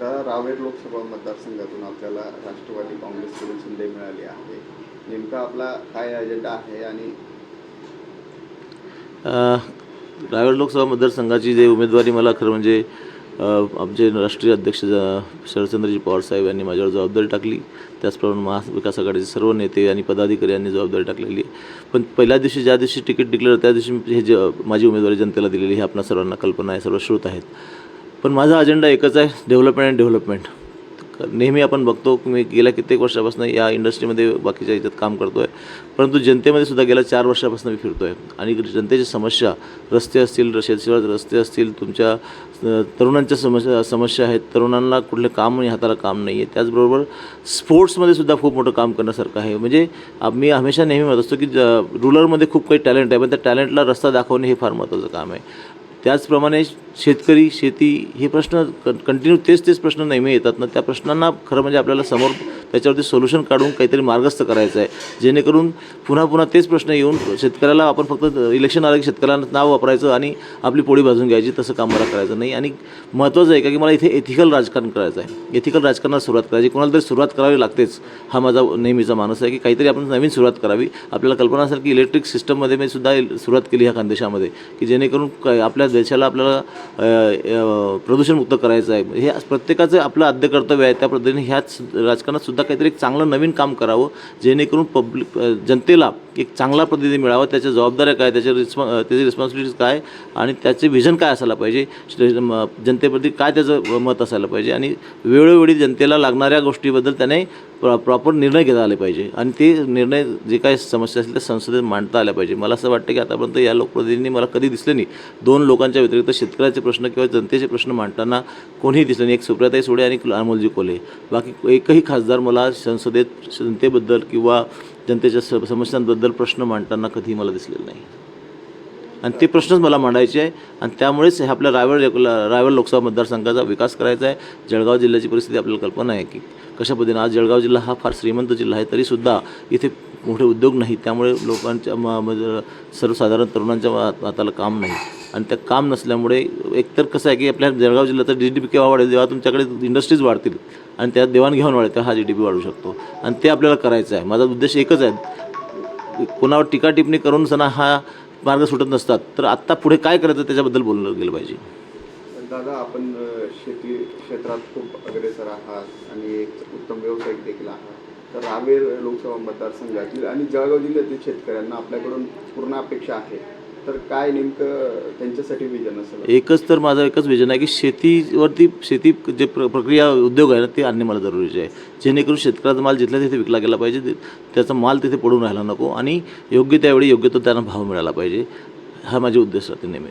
दादा रावेर लोकसभा मतदारसंघातून आपल्याला राष्ट्रवादी काँग्रेसकडून संधी मिळाली आहे. नेमका आपला काय अजेंडा आहे आणि रावेर लोकसभा मतदारसंघाची जे उमेदवारी मला खरं म्हणजे आमचे राष्ट्रीय अध्यक्ष शरदचंद्रजी पवार साहेब यांनी माझ्यावर जबाबदारी टाकली. त्याचप्रमाणे महाविकास आघाडीचे सर्व नेते आणि पदाधिकारी यांनी जबाबदारी टाकलेली आहे. पण पहिल्या दिवशी ज्या दिवशी तिकीट डिक्लेअर त्या दिवशी हे जे माझी उमेदवारी जनतेला दिलेली हे आपल्या सर्वांना कल्पना आहे सर्व श्रोत आहेत. पण माझा अजेंडा एकच आहे डेव्हलपमेंट अँड डेव्हलपमेंट नेहमी आपण बघतो की मी गेल्या कित्येक वर्षापासून या इंडस्ट्रीमध्ये बाकीच्या याच्यात काम करतो आहे परंतु जनतेमध्ये सुद्धा गेल्या चार वर्षापासून मी फिरतो आहे आणि जनतेच्या समस्या रस्ते असतील शेतशिवार रस्ते असतील तुमच्या तरुणांच्या समस्या समस्या आहेत. तरुणांना कुठले काम नाही हाताला काम नाही आहे त्याचबरोबर स्पोर्ट्समध्ये सुद्धा खूप मोठं काम करण्यासारखं आहे. म्हणजे मी हमेशा नेहमी म्हणत असतो की ज- रुरलमध्ये खूप काही टॅलेंट आहे पण त्या टॅलेंटला रस्ता दाखवणे हे फार महत्त्वाचं काम आहे. त्याचप्रमाणे शेतकरी शेती हे प्रश्न क कंटिन्यू तेच तेच प्रश्न नेहमी येतात. ना त्या प्रश्नांना खरं म्हणजे आपल्याला समोर त्याच्यावरती सोल्युशन काढून काहीतरी मार्गस्थ करायचं आहे. जेणेकरून पुन्हा पुन्हा तेच प्रश्न येऊन शेतकऱ्याला आपण फक्त इलेक्शन आलं की शेतकऱ्यांना नाव वापरायचं आणि आपली पोळी भाजून घ्यायची तसं काम मला करायचं नाही. आणि महत्त्वाचं आहे का की मला इथे एथिकल राजकारण करायचं आहे. एथिकल राजकारणाला सुरुवात करायची. कोणाला तरी सुरुवात करावी लागतेच. हा माझा नेहमीचा मानस आहे की काहीतरी आपण नवीन सुरुवात करावी. आपल्याला कल्पना असेल की इलेक्ट्रिक सिस्टममध्ये मी सुद्धा सुरुवात केली ह्या खानदेशामध्ये. की जेणेकरून काय आपल्या देशाला आपल्याला प्रदूषणमुक्त करायचं आहे. म्हणजे हे प्रत्येकाचं आपलं आद्य कर्तव्य आहे. त्या पद्धतीने ह्याच राजकारणात सुद्धा काहीतरी एक चांगलं नवीन काम करावं जेणेकरून पब्लिक जनतेला एक चांगला प्रतिनिधी मिळावा. त्याच्या जबाबदाऱ्या काय त्याच्या रिस्पॉ त्याची रिस्पॉन्सिबिलिटीज काय आणि त्याचे व्हिजन काय असायला पाहिजे? जनतेप्रती काय त्याचं मत असायला पाहिजे? आणि वेळोवेळी जनतेला लागणाऱ्या गोष्टीबद्दल त्याने प्रॉ प्रॉपर निर्णय घेता आले पाहिजे. आणि ते निर्णय जे काय समस्या असतील त्या संसदेत मांडता आल्या पाहिजे. मला असं वाटतं की आतापर्यंत या लोकप्रतिनिधींनी मला कधी दिसले नाही. दोन लोकांच्या व्यतिरिक्त शेतकऱ्याचे प्रश्न किंवा जनतेचे प्रश्न मांडताना कोणीही दिसले नाही. एक सुप्रियाताई सोडे आणि अमोलजी कोले बाकी एकही खासदार मला संसदेत जनतेबद्दल किंवा जनतेच्या स समस्यांबद्दल प्रश्न मांडताना कधीही मला दिसलेलं नाही. आणि ते प्रश्नच मला मांडायचे आहे. आणि त्यामुळेच हे आपल्या रायगड रायगड लोकसभा मतदारसंघाचा विकास करायचा आहे. जळगाव जिल्ह्याची परिस्थिती आपल्याला कल्पना आहे की कशा पद्धतीने आज जळगाव जिल्हा हा फार श्रीमंत जिल्हा आहे तरीसुद्धा इथे मोठे उद्योग नाही. त्यामुळे लोकांच्या म- म्हणजे सर्वसाधारण तरुणांच्या हाताला काम नाही. आणि त्या काम नसल्यामुळे एकतर कसं आहे की आपल्या जळगाव जिल्ह्याचा जी डी पी केव्हा वाढेल जेव्हा तुमच्याकडे इंडस्ट्रीज वाढतील आणि त्यात देवाणघेवाण वाढेल तेव्हा हा जी डी पी वाढू शकतो. आणि ते आपल्याला करायचं आहे. माझा उद्देश एकच आहे. कोणावर टीका टिप्पणी करून सणा हा मार्ग सुटत नसतात. तर आत्ता पुढे काय करायचं त्याच्याबद्दल बोललं गेलं पाहिजे. दादा आपण शेती क्षेत्रात खूप अग्रेसर आहात आणि एक उत्तम व्यावसायिक देखील आहात. तर रावेर लोकसभा मतदारसंघातील आणि जळगाव जिल्ह्यातील शेतकऱ्यांना आपल्याकडून पूर्ण अपेक्षा आहे. तर काय नेमकं त्यांच्यासाठी विजन असेल एकच तर माझं एकच विजन आहे की शेतीवरती शेती जे प्र प्रक्रिया उद्योग आहे ना ते आणणे मला जरुरीचे आहे. जेणेकरून शेतकऱ्याचा माल जिथल्या तिथे विकला गेला पाहिजे त्याचा माल तिथे पडून राहिला नको आणि योग्य त्यावेळी योग्य तो त्यांना भाव मिळाला पाहिजे. हा माझे उद्देश राहते नेहमी.